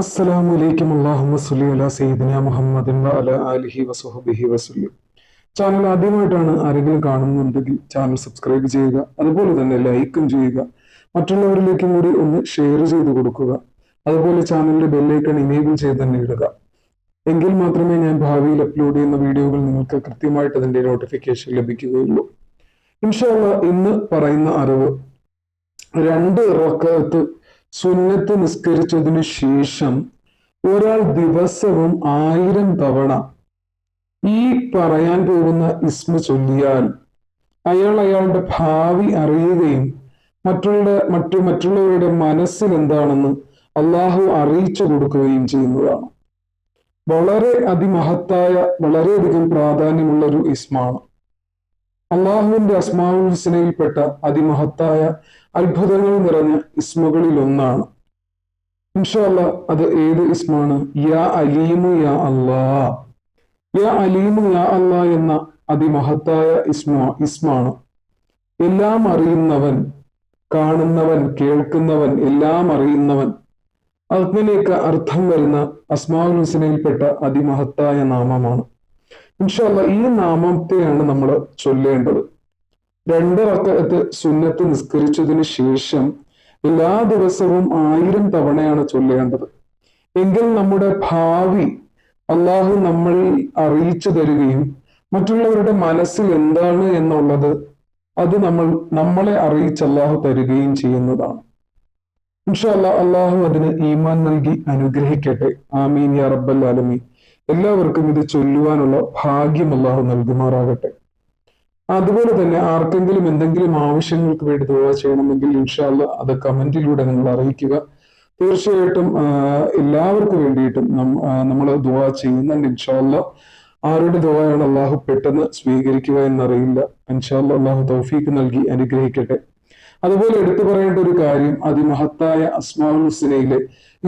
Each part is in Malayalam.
അസ്സലാമു അലൈക്കും അള്ളാഹുമ്മ സ്വല്ലി അലാ സയ്യിദിന മുഹമ്മദിൻ അല അലിഹി വസുഹബിഹി വസല്ലം. ചാനൽ ആദ്യമായിട്ടാണ് ആരെങ്കിലും കാണുന്നുണ്ടെങ്കിൽ ചാനൽ സബ്സ്ക്രൈബ് ചെയ്യുക അതുപോലെ തന്നെ ലൈക്കും ചെയ്യുക. മറ്റുള്ളവരിലേക്കും കൂടി ഒന്ന് ഷെയർ ചെയ്ത് കൊടുക്കുക. അതുപോലെ ചാനലിന്റെ ബെല്ലൈക്കൺ ഇനേബിൾ ചെയ്ത് തന്നെ ഇടുക. എങ്കിൽ മാത്രമേ ഞാൻ ഭാവിയിൽ അപ്ലോഡ് ചെയ്യുന്ന വീഡിയോകൾ നിങ്ങൾക്ക് കൃത്യമായിട്ട് അതിന്റെ നോട്ടിഫിക്കേഷൻ ലഭിക്കുകയുള്ളൂ. ഇൻഷാല്ല ഇന്ന് പറയുന്ന അറിവ് രണ്ട് റക്കത്ത് സുന്നത്ത് നിസ്കരിച്ചതിനു ശേഷം ഒരാൾ ദിവസവും ആയിരം തവണ ഈ പറയാൻ പോകുന്ന ഇസ്മ ചൊല്ലിയാൽ അയാൾ അയാളുടെ ഭാവി അറിയുകയും മറ്റുള്ള മറ്റു മറ്റുള്ളവരുടെ മനസ്സിൽ എന്താണെന്ന് അള്ളാഹു അറിയിച്ചു കൊടുക്കുകയും ചെയ്യുന്നതാണ്. വളരെ അതിമഹത്തായ വളരെയധികം പ്രാധാന്യമുള്ള ഒരു ഇസ്മാണ്. അള്ളാഹുവിന്റെ അസ്മാവുൽ ഹുസനയിൽപ്പെട്ട അതിമഹത്തായ അത്ഭുതങ്ങൾ നിറഞ്ഞ ഇസ്മുകളിൽ ഒന്നാണ് ഇൻഷല്ല അത് ഏത് ഇസ്മാണ്? യാ അലീമു യാ അല്ലാ. യാ അലീമു യാ അല്ലാ എന്ന അതിമഹത്തായ ഇസ്മ ഇസ്മാണ്. എല്ലാം അറിയുന്നവൻ കാണുന്നവൻ കേൾക്കുന്നവൻ എല്ലാം അറിയുന്നവൻ. അഗ്നിലേക്ക് അർത്ഥം വരുന്ന അസ്മാവുൽ ഹുസനയിൽപ്പെട്ട അതിമഹത്തായ നാമമാണ്. ഇൻഷല്ല ഈ നാമത്തെയാണ് നമ്മൾ ചൊല്ലേണ്ടത്. രണ്ട് റക്കത്ത് സുന്നത്ത് നിസ്കരിച്ചതിന് ശേഷം എല്ലാ ദിവസവും ആയിരം തവണയാണ് ചൊല്ലേണ്ടത്. എങ്കിൽ നമ്മുടെ ഭാവി അള്ളാഹു നമ്മൾ അറിയിച്ചു തരികയും മറ്റുള്ളവരുടെ മനസ്സിൽ എന്താണ് എന്നുള്ളത് അത് നമ്മൾ നമ്മളെ അറിയിച്ച് അള്ളാഹു തരികയും ചെയ്യുന്നതാണ്. ഇൻഷല്ല അള്ളാഹു അതിന് ഈമാൻ നൽകി അനുഗ്രഹിക്കട്ടെ. ആമീൻ യാ റബ്ബൽ ആലമീൻ. എല്ലാവർക്കും ഇത് ചൊല്ലുവാനുള്ള ഭാഗ്യം അള്ളാഹു നൽകുമാറാകട്ടെ. അതുപോലെ തന്നെ ആർക്കെങ്കിലും എന്തെങ്കിലും ആവശ്യങ്ങൾക്ക് വേണ്ടി ദുവാ ചെയ്യണമെങ്കിൽ ഇൻഷാല്ല അത് കമന്റിലൂടെ നിങ്ങൾ അറിയിക്കുക. തീർച്ചയായിട്ടും എല്ലാവർക്കും വേണ്ടിയിട്ടും നമ്മൾ ദുവാ ചെയ്യുന്നുണ്ട് ഇൻഷാല്ല ആരുടെ ദുവായാണ് അള്ളാഹു പെട്ടെന്ന് സ്വീകരിക്കുക എന്നറിയില്ല. ഇൻഷാല്ല അള്ളാഹു തൗഫീക്ക് നൽകി അനുഗ്രഹിക്കട്ടെ. അതുപോലെ എടുത്തു പറയേണ്ട ഒരു കാര്യം അതിമഹത്തായ അസ്മാഉൽ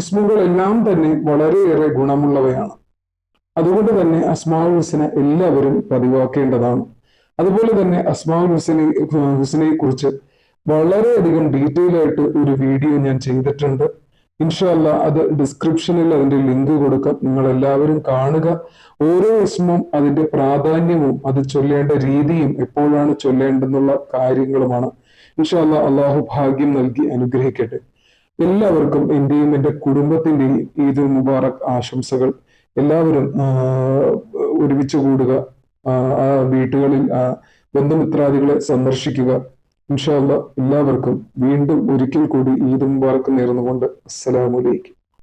ഇസ്മുകൾ എല്ലാം തന്നെ വളരെയേറെ ഗുണമുള്ളവയാണ്. അതുകൊണ്ട് തന്നെ അസ്മാഉൽ ഹുസന എല്ലാവരും പതിവാക്കേണ്ടതാണ്. അതുപോലെ തന്നെ അസ്മാൻ ഹുസൈനെ ഹുസൈനെ കുറിച്ച് വളരെയധികം ഡീറ്റെയിൽ ആയിട്ട് ഒരു വീഡിയോ ഞാൻ ചെയ്തിട്ടുണ്ട്. ഇൻഷല്ല അത് ഡിസ്ക്രിപ്ഷനിൽ അതിന്റെ ലിങ്ക് കൊടുക്കാം. നിങ്ങൾ എല്ലാവരും കാണുക. ഓരോ ഇസ്മും അതിന്റെ പ്രാധാന്യവും അത് ചൊല്ലേണ്ട രീതിയും എപ്പോഴാണ് ചൊല്ലേണ്ടെന്നുള്ള കാര്യങ്ങളുമാണ്. ഇൻഷല്ല അള്ളാഹു ഭാഗ്യം നൽകി അനുഗ്രഹിക്കട്ടെ. എല്ലാവർക്കും എന്റെയും എന്റെ കുടുംബത്തിന്റെയും ഈദ് മുബാറക് ആശംസകൾ. എല്ലാവരും ഒരുമിച്ച് കൂടുക. ആ വീട്ടുകളിൽ ആ ബന്ധുമിത്രാദികളെ സന്ദർശിക്കുക. ഇൻഷാല്ല എല്ലാവർക്കും വീണ്ടും ഒരിക്കൽ കൂടി ഈദ് മുബാറക്ക് നേർന്നുകൊണ്ട് അസ്സലാമലൈക്കും